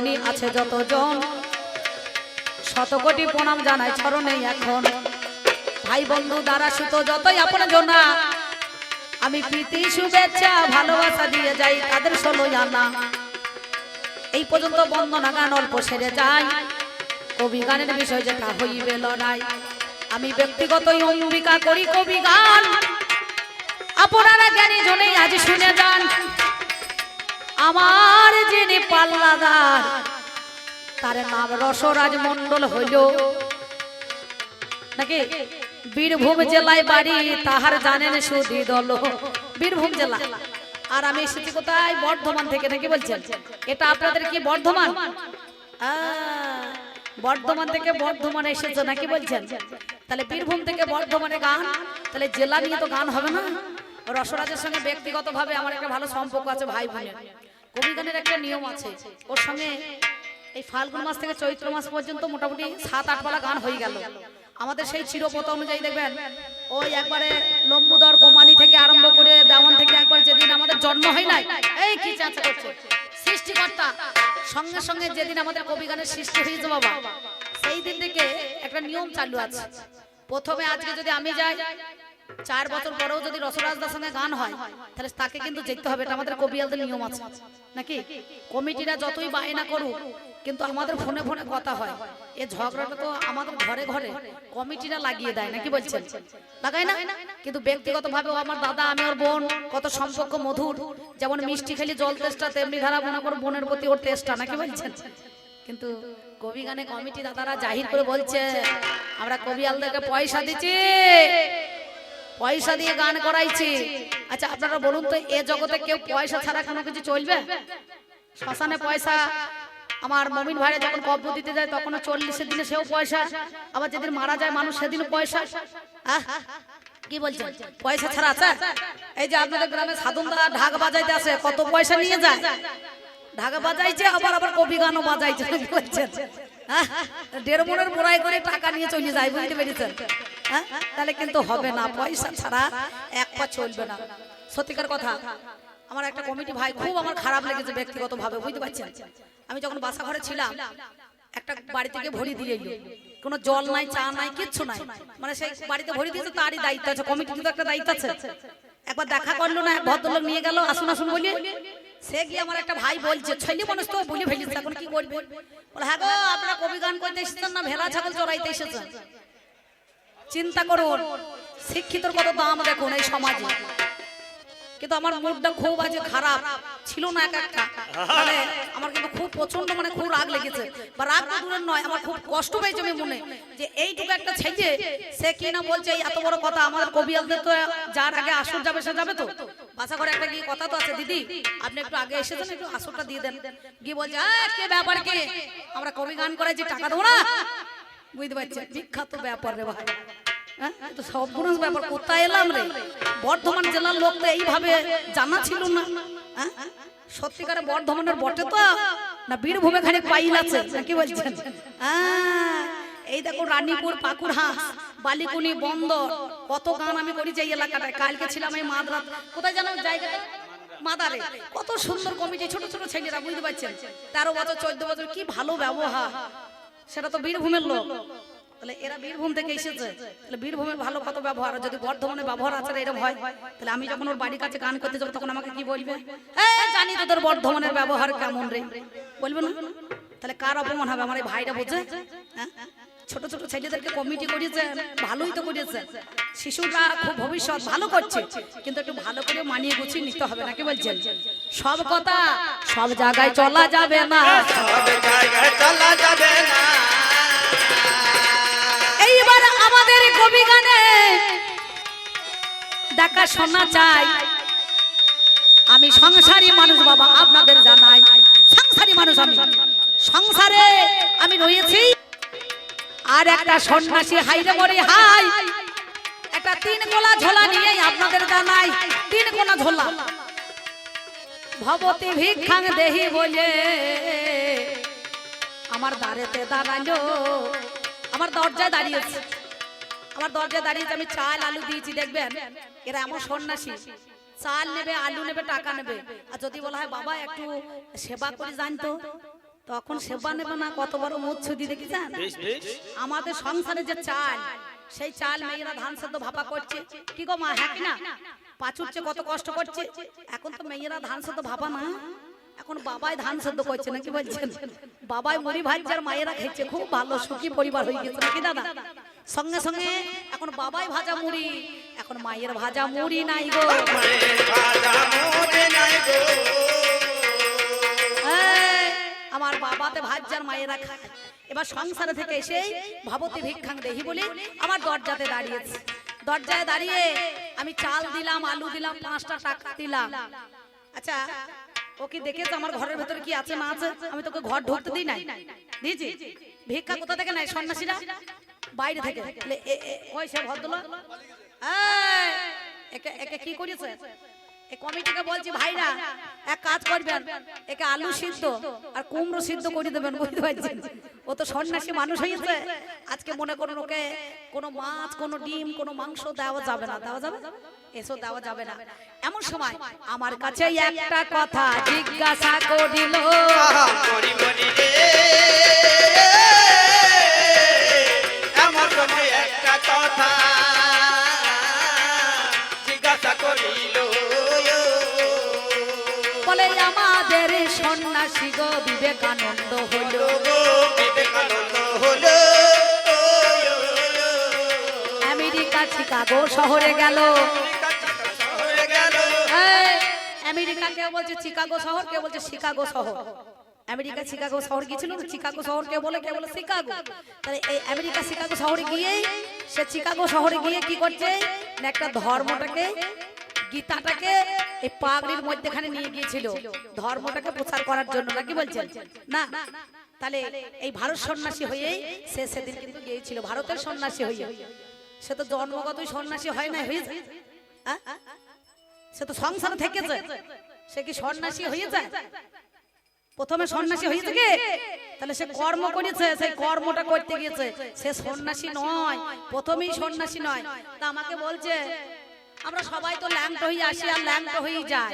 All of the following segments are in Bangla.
যিনি আছে যতজন। শত কোটি প্রণাম জানাই চরণে এখন। ভাই বন্ধু, দ্বারা সুত যতই আপন জনা আমি প্রীতি, শুভেচ্ছা, ভালোবাসা দিয়ে যাই তাদের ষোলো আনা। এই পর্যন্ত বন্দনা গান অল্প সেরে যায় কবি গানের বিষয় যেটা হইবে লড়াই। আমি ব্যক্তিগত অম্বিকা করি কবি গান। আপনারা জ্ঞানী জনেই আজ শুনে যান। আমার যিনি পাল্লাদার, তার নাম রসরাজ মন্ডল হইল। নাকি? বীরভূম জেলায় বাড়ি, তাহার জানেন সুদি দল। বীরভূম জেলা। আর আমি এসেছি কোথায়? বর্ধমান থেকে, নাকি বলছেন? এটা আপনাদের কি বর্ধমান? বর্ধমান থেকে বর্ধমানে এসেছ, নাকি বলছেন? তাহলে বীরভূম থেকে বর্ধমানে গান? তাহলে জেলা নিয়ে তো গান হবে না? রসরাজের সঙ্গে ব্যক্তিগতভাবে আমার একটা ভালো সম্পর্ক আছে, ভাই বোনের। কবি গানের একটা নিয়ম আছে। ওর সঙ্গে এই ফাল্গুন মাস থেকে চৈত্র মাস পর্যন্ত মোটামুটি সাত, আট পালা গান হয়ে গেল। আমাদের সেই চিরপথ অনুযায়ী দেখবেন, ওই একবারে লম্বুদর গোমানি থেকে আরম্ভ করে দেওয়ান থেকে একবার যেদিন আমাদের জন্ম হয় নাই, এই কি চাচা করছে সৃষ্টিকর্তা, সঙ্গে সঙ্গে যেদিন আমাদের কবি গানের সৃষ্টি হয়েছে বাবা, সেই দিন থেকে একটা নিয়ম চালু আছে। প্রথমে আজকে যদি আমি যাই চার বছর পরেও যদি রসরাজদার সঙ্গে গান হয়, তাহলে তাকে কিন্তু যেতে হবে, এটা আমাদের কবিয়ালদের নিয়ম আছে। নাকি? কমিটিরা যতই বায়না করুক, কিন্তু আমাদের ফোনে ফোনে কথা হয়। এ ঝগড়াটা তো আমাদের ঘরে ঘরে কমিটিরা লাগিয়ে দেয়, নাকি বলছেন? লাগায় না? কিন্তু ব্যক্তিগতভাবে আমার দাদা, আমি ওর বোন, কত সম্পর্ক মধুর। যেমন মিষ্টি খেলি জল তেষ্টা, তেমনি ধারা মনে করো বোনের প্রতি ওর তেষ্টা, নাকি বলছেন? কিন্তু কবি গানে কমিটি দাদারা জাহির করে বলছে, আমরা কবি আলদেরকে পয়সা দিচ্ছি। পয়সা দিয়ে গান করাইছি। আচ্ছা আপনারা বলুন তো, এ জগতে কেউ পয়সা ছাড়া কোনো কিছু চলবে? শ্মশানে পয়সা, আমার মমিন ভাইরা যখন কব্য দিতে যায় তখন চল্লিশের দিনে সেও পয়সা। আবার যেদিন মারা যায় মানুষ সেদিন পয়সা। কি বলছেন পয়সা ছাড়া আছে? এই যে আপনাদের গ্রামে সাধনদা ঢাক বাজাইতে আসে, কত পয়সা নিয়ে যায়? ঢাকা বাজাইছে, আবার আবার কবি গানও বাজাইছে বলছেন? দেড় মনের মোড়াই করে টাকা নিয়ে চলে যায়, বুঝতে পেরেছেন? হ্যাঁ? তাহলে কিন্তু হবে না, পয়সা ছাড়া এক পা চলবে না। সত্যিকার কথা, আমার একটা কমিটি ভাই খুব আমার খারাপ লেগেছে ব্যক্তিগত ভাবে বুঝতে পারছেন? আমি যখন বাসা ঘরে ছিলাম, একটা বাড়ি থেকে ভরি দিয়ে এলো। কোনো জল নাই, চা নাই, কিচ্ছু নাই। মানে সেই বাড়িতে ভরি দিয়েছে, তারই দায়িত্ব আছে কমিটির তো একটা দায়িত্ব আছে। একবার দেখা করল না, এক ভদ্রলোক নিয়ে গেল, আসুন আসুন বলি। সে গিয়ে আমার একটা ভাই বলছে, ছেলে মানুষ তো বলে ফেলিস এখন কি করবে? বলে হ্যাঁ গো, আপনারা কবি গান করতে এসেছেন না ভেড়া ছাগল চড়াইতে এসেছেন? চিন্তা করুন শিক্ষিতর কত দাম দেখুন এই সমাজে। কিন্তু আমার মুডটা খুব আজ খারাপ ছিল না এক একটা। মানে আমার কিন্তু খুব প্রচণ্ড মানে খুব রাগ লেগেছে। বা রাগ দূরের নয় আমার খুব কষ্ট পেয়েছে আমি মনে। যে এইটুকু একটা ছেলে সে কি না বলছে এই এত বড় কথা? আমাদের কবিয়ালদের তো যার আগে আসর যাবে সে যাবে তো। বাসা ঘরে একটা গিয়ে কথা তো আছে দিদি আপনি একটু আগে এসেছেন একটু আসরটা দিয়ে দেন। গিয়ে বলছে "আহ, কে ব্যাপার কি? আমরা কবি গান করে যে টাকা দেবো না? বুঝতে পারছি বিখ্যাত ব্যাপার রে ভাই। হ্যাঁ? তো সর্বনাশ ব্যাপার কোথায় এলাম রে? বর্ধমান জেলার লোক তো এইভাবে জানা ছিল না। হ্যাঁ? সত্যিকারে বর্ধমানের বটে তো? না বীরভূমে খানে পাইল আছে নাকি বলছেন? হ্যাঁ, এই দেখো রানীপুর হাঁস বালিকুনি বন্দর কত গান আমি করেছি এই এলাকাটায়। কালকে ছিলাম এই মাদরাত কোথায় জানো জায়গাটা? মাদারে। কত সুন্দর কমিটি ছোট ছোট ছেলেরা বুঝতে পারছেন? তেরো বছর চোদ্দ বছর কি ভালো ব্যবহার। সেটা তো বীরভূমের লোক। তাহলে এরা বীরভূম থেকে এসেছে। তাহলে বীরভূমের ভালো কত ব্যবহার যদি বর্ধমানে ব্যবহার আছে এরকম হয় তাহলে আমি যখন ওর বাড়ির কাছে গান করতে যাব তখন আমাকে কি বলবে? "এই, জানি তোদের বর্ধমানের ব্যবহার কেমন রে। বলবে না? তাহলে কার অপমান হবে? আমার এই ভাইটা বোঝে? হ্যাঁ? ছোট ছোট ছেলেদেরকে কমিটি করেছে ভালোই তো করেছে শিশুরা খুব ভবিষ্যৎ ভালো করছে কিন্তু একটু ভালো করে মানিয়ে গুছিয়ে নিতে হবে নাকি বলছেন? সব কথা সব জায়গায় চলা যাবে না। সব জায়গায় চলা যাবে না। এইবার আমাদের কবি গানে দেখা শোনা চাই আমি সংসারী মানুষ বাবা আপনাদের আর একটা সন্ন্যাসী হাইরে মরে হাই। একটা তিন গোলা ঝোলা নিয়ে আপনাদের জানাই, তিন গোলা ঝোলা। ভবতী ভিক্ষাং দেহি বলে, আমার দাঁড়েতে দাঁড়াল। আমার দরজায় দাঁড়িয়েছে। আমার দরজায় দাঁড়িয়েছে, আমি চাল আলু দিয়েছি, দেখবেন? এরা এমন সন্ন্যাসী। চাল নেবে, আলু নেবে, টাকা নেবে। আর যদি বলা হয়, বাবা, একটু সেবা করে জানতো তখন সেবা নেবে না কত বড় মুখ ছুটি দেখেছেন বেশ বেশ। আমাদের সংসারে যে চাল সেই চাল মেয়েরা ধান সেদ্ধ ভাপা করছে। কি গো মা হ্যাঁ কি না? পাচুরছে কত কষ্ট করছে। এখন তো মেয়েরা ধান সেদ্ধ ভাপা না। এখন বাবাই ধান সেদ্ধ করছে নাকি বলছেন? বাবাই মুড়ি ভাজার মায়েরা খেয়েছে খুব ভালো সুখী পরিবার হয়ে গেছে নাকি দাদা? সঙ্গে সঙ্গে এখন বাবাই ভাজা মুড়ি এখন মায়ের ভাজা মুড়ি নাই গো। মায়ের ভাজা মুড়ি নাই গো। আমার বাবাতে ভাজ্যার মায়েরা খায় এবার সংসারে থেকে এসেই ভাবতী ভিক্ষাং দেহি বলে আমার দরজাতে দাঁড়িয়েছে। দরজায় দাঁড়িয়ে আমি চাল দিলাম, আলু দিলাম, পাঁচটা টাকা দিলাম। আচ্ছা ও কি দেখেছে আমার ঘরের ভেতরে কি আছে না আছে? আমি তোকে ঘর ঢুকতে দিই নাই? দিয়েছি। ভিক্ষা কোথা থেকে নাই সন্ন্যাসীরা? বাইরে থেকে। ভদ্রলোক। একে একে কি করেছে এক কাজ করবেন, একে আলু আর কুমড়ো সিদ্ধ দেবেন, বুঝতে মানুষ হয়েছে। আজকে মনে কোনো মাছ, কোনো ডিম, কোনো মাংস দেওয়া যাবে না, দেওয়া যাবে? দেওয়া যাবে না। এমন সময় আমার কাছে একটা কথা জিজ্ঞাসা করিল। একটা কথা সন্ন্যাসী গো বিবেকানন্দ হলো বিবেকানন্দ হলো আমেরিকা চিকাগো শহরে গেল। আমেরিকা কেউ বলছে চিকাগো শহর কেউ বলছে শিকাগো শহর। আমেরিকা শিকাগো শহর গিয়েছিল না চিকাগো শহর কেউ বলে কেউ বলে শিকাগো। তাহলে এই আমেরিকা শিকাগো শহরে গিয়েই সে চিকাগো শহরে গিয়ে কি করছে? একটা ধর্মটাকে গীতাটাকে এই পাগড়ির মধ্যেখানে নিয়ে গিয়েছিল। ধর্মটাকে প্রচার করার জন্য, নাকি বলছেন? না তাহলে এই ভারত সন্ন্যাসী হয়েই সে সেদিন কিন্তু গিয়েছিল, ভারতের সন্ন্যাসী হয়ে। সে তো জন্মগতই সন্ন্যাসী হয় না হ্যাঁ সে তো সংসারে থেকেছে সে কি সন্ন্যাসী হয়ে যায়? প্রথমে সন্ন্যাসী হয়েছে কি? তাহলে সে কর্ম করেছে, সেই কর্মটা করতে গিয়েছে। সে সন্ন্যাসী নয়, প্রথমেই সন্ন্যাসী নয়। তা আমাকে বলছে আমরা সবাই তো ল্যাংট হয়ে আসি আর ল্যাংট হয়েই যাই।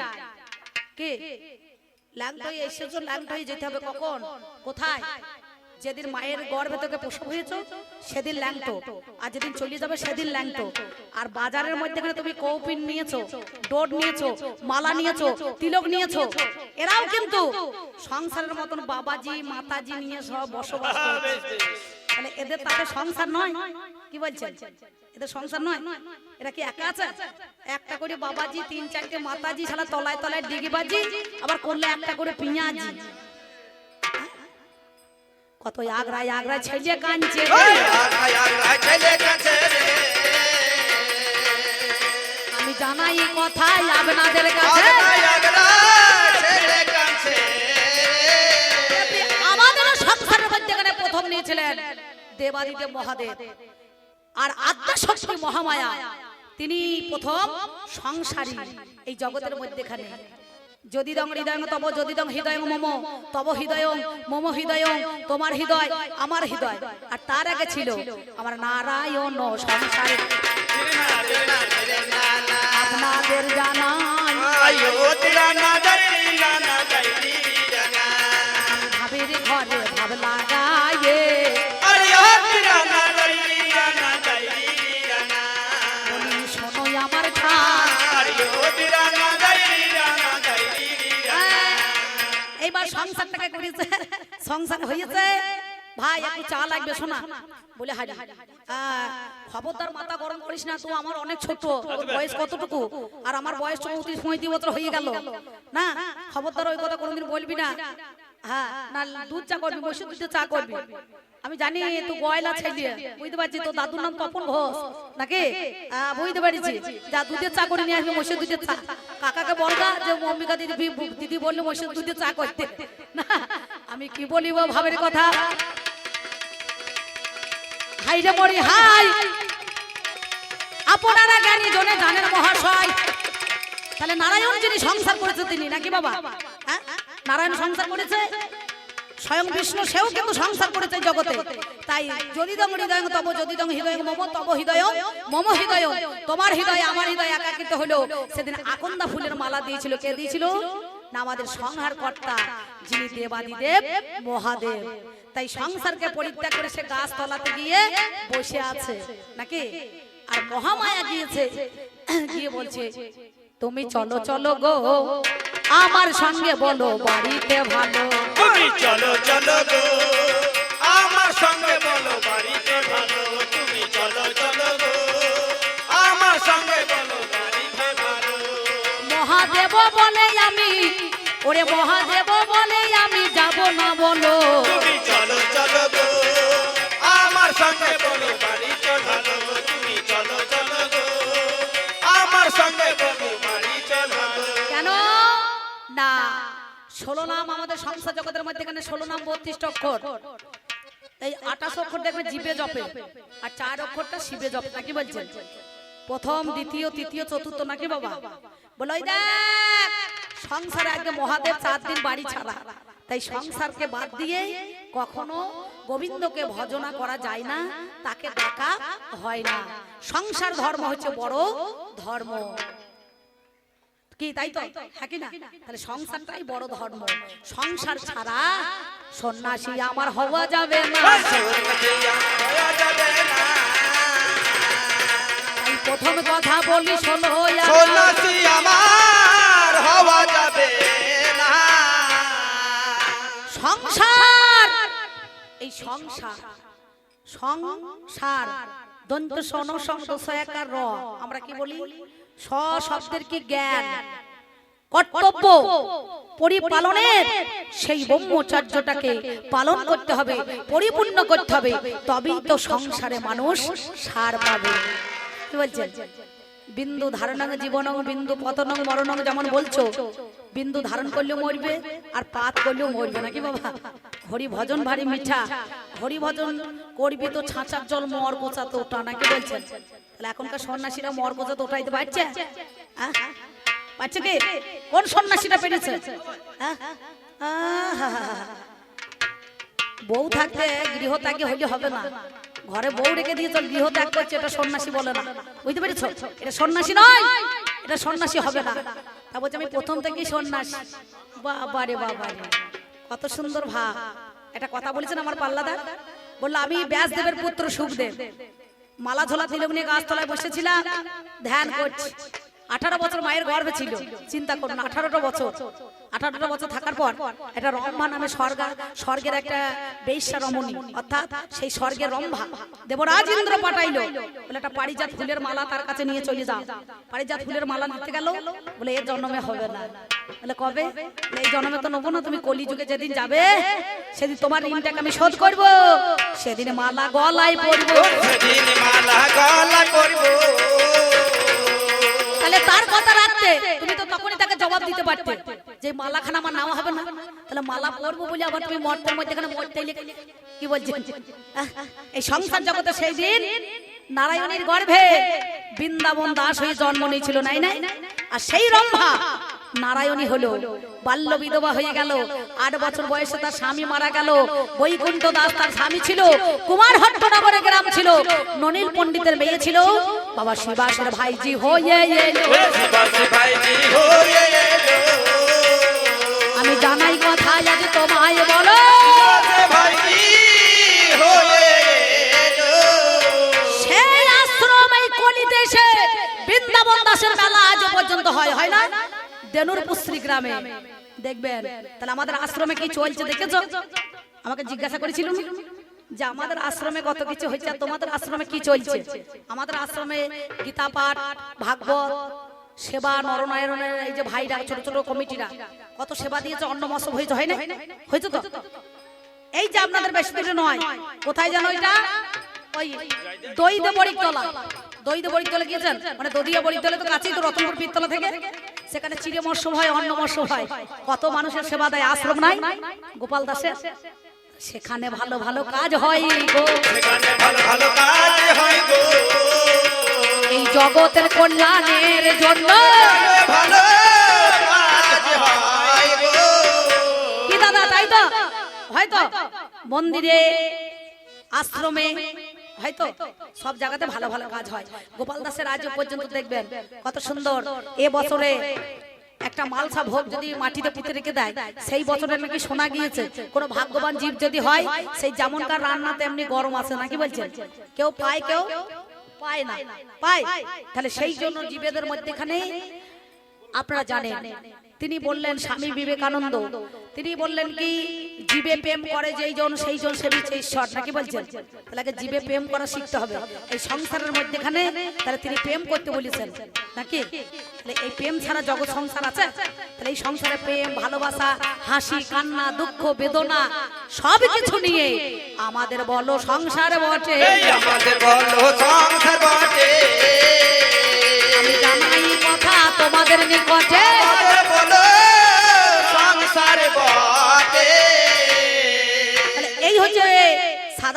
কে? ল্যাংট হয়ে এসেছ ল্যাংট হয়ে যেতে হবে কখন? কোথায়? যেদিন মায়ের গর্ভে তোকে প্রসব হয়েছো, সেদিন ল্যাংটো। আর যেদিন চলে যাবে, সেদিন ল্যাংটো। আর বাজারের মধ্যে তুমি কৌপিন নিয়েছো, ডোর নিয়েছো, মালা নিয়েছো, তিলক নিয়েছো। এরাও কিন্তু সংসারের মতন বাবাজি, মাতাজি নিয়ে সব বসবাস করে তাহলে এদের তাদের সংসার নয়। কি বলছেন? এদের সংসার নয়। এরা কি একা আছে? একটা করে বাবাজি তিন চারটে মাতাজি ছাড়া তলায় তলায় ডিগিবাজি আবার করলে একটা করে পিঁয়াজি। কত আগ্রায় আগ্রায় ছেলে কাঁদছে আমি জানাই কথাই আপনাদের কাছে। প্রথম নিয়েছিলেন দেবাদিদেব মহাদেব। আর আত্মা শক্তি মহামায়া তিনি প্রথম সংসারী এই জগতের মধ্যেখানে। যদি দং হৃদয় তব যদি দং হৃদয় মম তব হৃদয় মম হৃদয় তোমার হৃদয় আমার হৃদয়। আর তার আগে ছিল আমার নারায়ণ সংসারে। আপনাদের জানাই। ভাবের ঘরে ভাব লাগায়ে এইবার সংসারটাকে করেছে। সংসার হয়েছে। ভাই একটু চা লাগবে শোনা। বলে হারি খবরদার মাথা গরম করিস না তো আমার অনেক ছোট। বয়স কতটুকু? আর আমার বয়স চৌত্রিশ পঁয়ত্রিশ বছর হয়ে গেল। না খবরদার ওই কথা কোনোদিন বলবি না। হ্যাঁ না দুধ চা করবি বসে দুধে চা করবি। আমি জানি তো গয়লা ছেলে বুঝতে পারছি তোর দাদুর নাম তপন ঘোষ। নাকি? বুঝতে পারছি। যা দুধের চা করে নিয়ে আসবে মসুর দুধের চা। কাকাকে বলবা যে মম্মিকা দিদি দিদি বললে মসুর দুধের চা করতে। না আমি কি বলিব ভাবের কথা? হাই রে মরি হাই! আপনারা জ্ঞানী জনে জানেন মহাশয়। তাহলে নারায়ণ যিনি সংসার করেছে তিনি নাকি বাবা? হ্যাঁ? নারায়ণ সংসার করেছে? স্বয়ং বিষ্ণু সেও কিন্তু সংসার করেছে জগতে। তাই যদি দম হৃদয় তব যদি দম হৃদয় মম, তব হৃদয় মম হৃদয়। তোমার হৃদয় আমার হৃদয় একাকিত হলো। সেদিন আকন্দা ফুলের মালা দিয়েছিল। কে দিয়েছিল? না আমাদের সংহার কর্তা যিনি দেবাদিদেব মহাদেব। তাই সংসারকে পরিত্যাগ করে সে গাছ তলাতে গিয়ে বসে আছে। নাকি? আর মহামায়া গিয়েছে। গিয়ে বলছে, তুমি চলো চলো গো। আমার সঙ্গে বলো, বাড়িতে ভালো। ওরে মহাদেব বলে আমি যাব না বলো। তুমি চলো চলো গো। আমার সঙ্গে বলো বাড়িতে ভালো তুমি চলো চলো গো। আমার সঙ্গে বলো বাড়িতে ভালো কেন? না ষোলো নাম আমাদের সংসার জগতের মধ্যে এখানে ষোলো নাম বত্রিশ অক্ষর। এই আঠাশ অক্ষর দেখবে জিপে জপে আর চার অক্ষরটা শিবে জপে নাকি বলছেন? প্রথম দ্বিতীয় তৃতীয় চতুর্থ নাকি বাবা? বলো দেখ সংসারে আগে মহাদেব চার দিন বাড়ি ছাড়া। তাই সংসারকে বাদ দিয়ে কখনো গোবিন্দকে ভজনা করা যায় না, তাকে ডাকা হয় না। সংসার ধর্ম হচ্ছে বড় ধর্ম। কি, তাই তো? হ্যাঁ না? তাহলে সংসারটাই বড় ধর্ম। সংসার ছাড়া সন্ন্যাসী আমার হওয়া যাবে না। প্রথম কথা বলি, শোনো সন্ন্যাসী আমার হওয়া সংসার। এই সংসার। সংসার। দন্ত সন শব্দ র। আমরা কি বলি? স শব্দের কি জ্ঞান? কর্তব্য। পরিপালনের। সেই ব্রহ্মচর্যটাকে পালন করতে হবে, পরিপূর্ণ করতে হবে। তবেই তো সংসারে মানুষ সার পাবে। কি বলছেন? বিন্দু ধারণং জীবনং, বিন্দু পতনং, মরণং যেমন বলছো, বিন্দু ধারণ করলেও মরবে আর পাত করলেও মরবে নাকি বাবা? হরি ভজন ভারী মিঠা। হরি ভজন করবি তো ছাঁচার জল, মর কোচা তো ওটা নাকি বলছেন? তাহলে এখনকার সন্ন্যাসীরা মর কোচা তো ওটাইতে পারছে কি? কোন সন্ন্যাসীরা পেরেছে? বউ থাকতে গৃহ ত্যাগে হইলে হবে না। ঘরে বউ রেখে দিয়ে তোর গৃহ ত্যাগ করছে এটা সন্ন্যাসী বলে না। বুঝতে পেরেছ? এটা সন্ন্যাসী নয় এটা সন্ন্যাসী হবে না। তা বলছে আমি প্রথম থেকেই সন্ন্যাসী। বাবা রে বাবা রে। কত সুন্দর ভা একটা কথা বলেছেন আমার পাল্লাদার? বলল আমি ব্যাসদেবের পুত্র সুখদেব। মালা ঝোলা তিলক নিয়ে গাছতলায় বসেছিলাম ধ্যান করছি। আঠারো বছর মায়ের গর্ভে ছিল। চিন্তা করুন, আঠারোটা বছর। আঠারোটা বছর থাকার পর একটা রম্ভা নামে স্বর্গা, স্বর্গের একটা বেশ্যা রমণী, অর্থাৎ সেই স্বর্গের রম্ভা, দেবরাজ ইন্দ্র পাঠাইলো। বলে, একটা পারিজাত ফুলের মালা তার কাছে নিয়ে চলে যাও। পারিজাত ফুলের মালা নিতে গেল। বলে, এর জন্মে হবে না। বলে, কবে? এই জন্মে তো নেব না, তুমি কলি যুগে যেদিন যাবে, সেদিন তোমার ঋণটাকে আমি শোধ করব। সেদিন মালা গলায় পরবো। সেদিন মালা গলা করব তাহলে তার কথা রাখতে তুমি তো তখনই তাকে জবাব দিতে পারতে। যে মালাখানা আমার নাম হবে না। তাহলে মালা পরবো বলে আবার তুমি মর্তের মধ্যে এখানে মরতে কি বলছেন এই সংসার জগতে সেই দিন নারায়ণীর গর্ভে বৃন্দাবন দাস হয়ে জন্ম নিয়েছিল, নাই নাই? আর সেই রম্ভা নারায়ণী হলো। বাল্য বিধবা হয়ে গেল। আট বছর বয়সে তার স্বামী মারা গেল। বৈকুণ্ঠ দাস তার স্বামী ছিল। কুমার হট্টনগরে গ্রাম ছিল। ননীল পণ্ডিতের মেয়ে ছিল। বাবা শিবাসের ভাইজি হয়ে এলো। আমি জানাই কথা আজ তোমায় বলো। সেই আশ্রম এই কলিদেশে বৃন্দাবন দাসের মেলা আজও পর্যন্ত হয় হয় না? দেনুর পুশ্রী গ্রামে। দেখবেন তাহলে আমাদের আশ্রমে কি চলছে দেখেছ? আমাকে জিজ্ঞাসা করেছিল? যে আমাদের আশ্রমে কত কিছু হচ্ছে আর তোমাদের আশ্রমে কি চলছে? আমাদের আশ্রমে গীতা পাঠ ভাগবত সেবা নরনারায়ণের এই যে ভাইরা ছোট ছোট কমিটিরা। কত সেবা দিয়েছে অন্ন মৎস্য হয়েছে হয় না হয়েছে তো? এই যে আপনাদের বেশি দূরে নয়। কোথায় যেন ওইটা? ওই দই দে বড়িতলা দই দে বড়িতলা গিয়েছেন? মানে দদিয়া বড়িতলা তো কাছেই তো রতনপুর পীরতলা থেকে। সেখানে চিড়ে মৎস্য হয় অন্ন মৎস্য হয়। কত মানুষের সেবা দেয় আশ্রম নাই? গোপাল দাসের? সেখানে ভালো ভালো কাজ হয় গো। সেখানে ভালো ভালো কাজ হয় গো। এই জগতের কল্যাণের জন্য। ভালো কি দাদা তাই তো? হয়তো মন্দিরে আশ্রমে হয়তো সব জায়গাতে ভালো ভালো কাজ হয়। গোপাল দাসের আজ পর্যন্ত দেখবেন কত সুন্দর। এ বছরে একটা মালসা ভোগ যদি মাটিতে পুঁতে রেখে দেয়, সেই বছরে নাকি শোনা গিয়েছে, কোনো ভাগ্যবান জীব যদি হয়, সেই যেমনকার রান্না তেমনি গরম আছে, নাকি বলছেন? কেউ পায় কেউ পায় না। পায়। তাহলে সেই জন্য জীবেদের মধ্যেখানে আপনারা জানেন তিনি বললেন স্বামী বিবেকানন্দ। তিনি বললেন কি জীবে প্রেম করে যেই জন সেই জন সেবিছে ঈশ্বর। নাকি বলছেন? তাহলে জীবে প্রেম করা শিখতে হবে। এই সংসারের মধ্যেখানে তাহলে তিনি প্রেম করতে বলেছেন। নাকি? তাহলে এই প্রেম ছাড়া জগৎ সংসার আছে? তাহলে এই সংসারে প্রেম ভালোবাসা হাসি কান্না দুঃখ বেদনা সব কিছু নিয়ে আমাদের বলো সংসার বটে। আমাদের বলো সংসার বটে। আমি জানাই কথা তোমাদের নিকটে।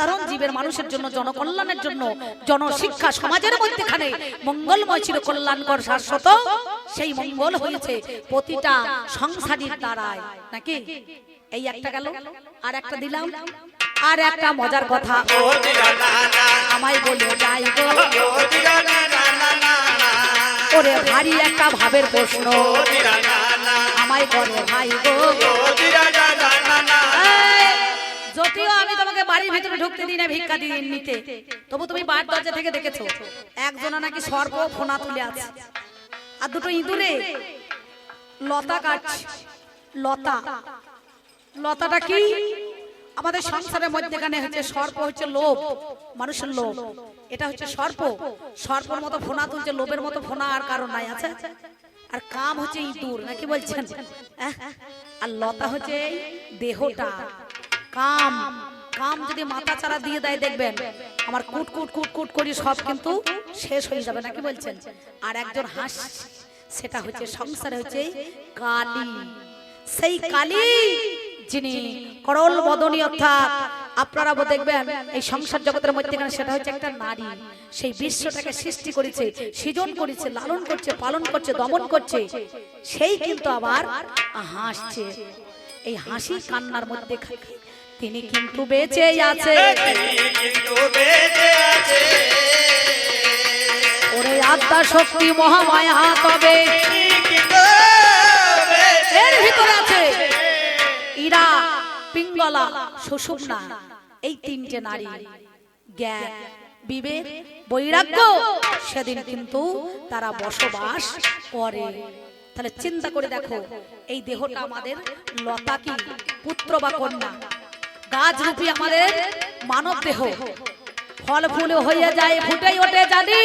সাধারণ জীবের মানুষের জন্য, জনকল্যাণের জন্য, জনশিক্ষা সমাজের মধ্যেখানে মঙ্গলময় ছিল কল্যাণকর শাশ্বত, সেই মঙ্গল হয়েছে প্রতিটা সংসারীর দ্বারায়। নাকি? এই একটা গেল, আর একটা দিলাম, আর একটা মজার কথা। আমায় বলে, যাই গো। ওরে ভারী একটা ভাবের প্রশ্ন। আমায় করে ভাই গো। যদিও আমি তোমাকে বাড়ির ভিতরে ঢুকতে দিই না, ভিক্ষা দিয়ে নিতে। তবু তুমি বার দরজা থেকে দেখেছ, একজনা নাকি সর্প ফোনা তুলে আছে। আর দুটো ইঁদুরে, লতা কাটছে লতা। লতাটা কি? আমাদের সংসারের মধ্যেখানে হচ্ছে সর্প হচ্ছে লোভ, মানুষের লোভ। এটা হচ্ছে সর্প। সর্পর মতো ফোনা তুলছে, লোভের মতো ফোনা আর কারণ নাই, আছে? আর কাম হচ্ছে ইঁদুর নাকি বলছেন? আর লতা হচ্ছে দেহটা। কাম। কাম যদি মাথা চারা দিয়ে দেয় দেখবেন, আমার কুট কুট কুট কুট করি সব কিন্তু শেষ হয়ে যাবে, নাকি বলছেন? আর একজন হাস, সেটা হচ্ছে সংসারে হচ্ছে কালী। সেই কালী যিনি করল বদনী অর্থাৎ, আপনারা দেখবেন, এই সংসার জগতের মধ্যে সেটা হচ্ছে একটা নারী। সেই বিশ্বটাকে সৃষ্টি করেছে, সৃজন করেছে, লালন করছে, পালন করছে, দমন করছে, সেই কিন্তু আবার হাসছে। এই হাসি কান্নার মধ্যে তিনি কিন্তু বেঁচে আছে। তিনি কিন্তু বেঁচে আছে। ওরে আত্মা শক্তি মহামায়া তবে এর ভিতরে আছে ইরা পিঙ্গলা সুষুম্না এই তিনটে নারী। জ্ঞান বিবেক বৈরাগ্য সেদিন কিন্তু তারা বসবাস করে। তাহলে চিন্তা করে দেখো এই দেহটা আমাদের লতা কি পুত্র বা কন্যা? গাছ রূপী আমাদের মানব দেহ। ফল ফুল হয়ে যায় ফুটেই ওঠে জানি।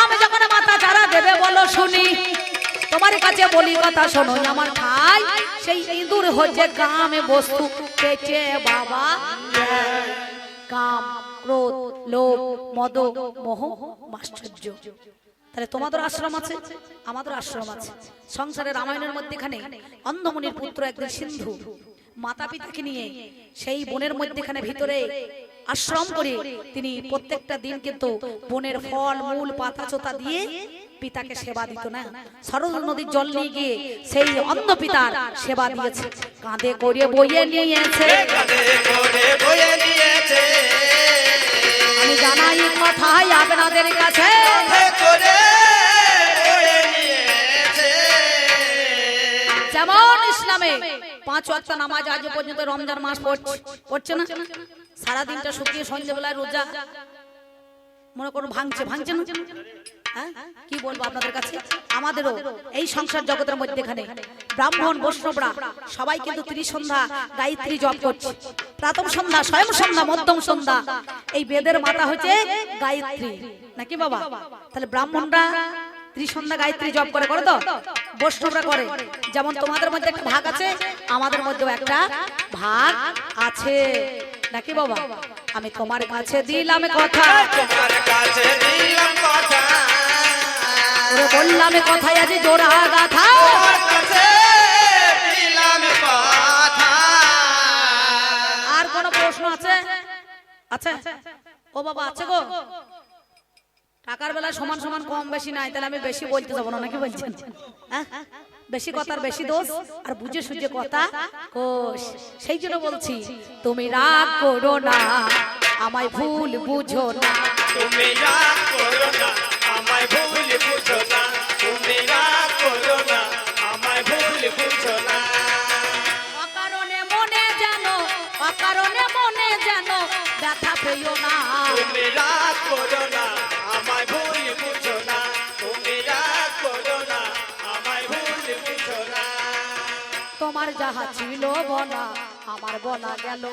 আমি যখন মাথা চারা দেবে বলো শুনি। তোমার কাছে বলি কথা শোনো, আমার খাই সেই ইঁদুর হচ্ছে কামে বস্তু, পেটে বাবা কাম, ক্রোধ, লোভ, মদ, মোহ, মাশ্চর্য। তাহলে তোমাদের আশ্রম আছে, আমাদের আশ্রম আছে। সংসারে রামায়ণের মধ্যেখানে অন্ধমনির পুত্র একদিন সিন্ধু। মাতা পিতাকে নিয়ে সেই বনের মধ্যেখানে ভিতরে আশ্রম করে তিনি প্রত্যেকটা দিন কিন্তু বনের ফল মূল পাতা চোতা দিয়ে পিতাকে সেবা দিত না। সরল নদীর জল নিয়ে গিয়ে সেই অন্ধ পিতার সেবা দিয়েছে। কাঁধে করে বইয়ে নিয়েছে। আমি জানাই কথাই আপনাদের কাছে। পাঁচ ওয়াক্ত নামাজ আজ পর্যন্ত রমজান মাস পড়ছে পড়ছে না? সারা দিনটা শুকিয়ে সন্ধ্যেবেলায় রোজা। মনে করুন ভাঙছে ভাঙছে না? হ্যাঁ? কি বলব আপনাদের কাছে? আমাদেরও এই সংসার জগতের মধ্যেখানে ব্রাহ্মণ, বৈষ্ণবরা সবাই কিন্তু ত্রিসন্ধ্যা, গায়ত্রী জপ করছে। প্রাতম সন্ধ্যা, স্বয়ং সন্ধ্যা, মধ্যম সন্ধ্যা। এই বেদের মাতা হচ্ছে গায়ত্রী। নাকি বাবা? তাহলে ব্রাহ্মণরা ত্রিসন্ধ্যা গায়ত্রী জপ করে করে তো? বৈষ্ণবরা করে। যেমন তোমাদের মধ্যে একটা ভাগ আছে, আমাদের মধ্যেও একটা ভাগ আছে। নাকি বাবা? আমি তোমার কাছে দিলাম কথা। বললাম কথাই আজ জোড়া গাথা। আর কোন প্রশ্ন আছে? আছে? ও বাবা, আছে গো? টাকার বেলা সমান সমান কম বেশি নাই তাহলে আমি বেশি বলতে যাব না নাকি বলছেন? বেশি কথার বেশি দোষ আর বুঝে সুঝে কথা কোষ। সেই জন্য বলছি তুমি রাগ করো না আমায় ভুল বুঝো না। তুমি রাগ করো না আমায় ভুল বুঝো না। তুমি রাগ করো না আমায় ভুল বুঝো না। অকারণে মনে জানো অকারণে মনে জানো ব্যথা পেও না। তুমি রাগ করো আমার যাহা ছিল বলা আমার বলা গেল।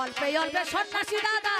অল্পে অল্পে সন্ন্যাসী দাদা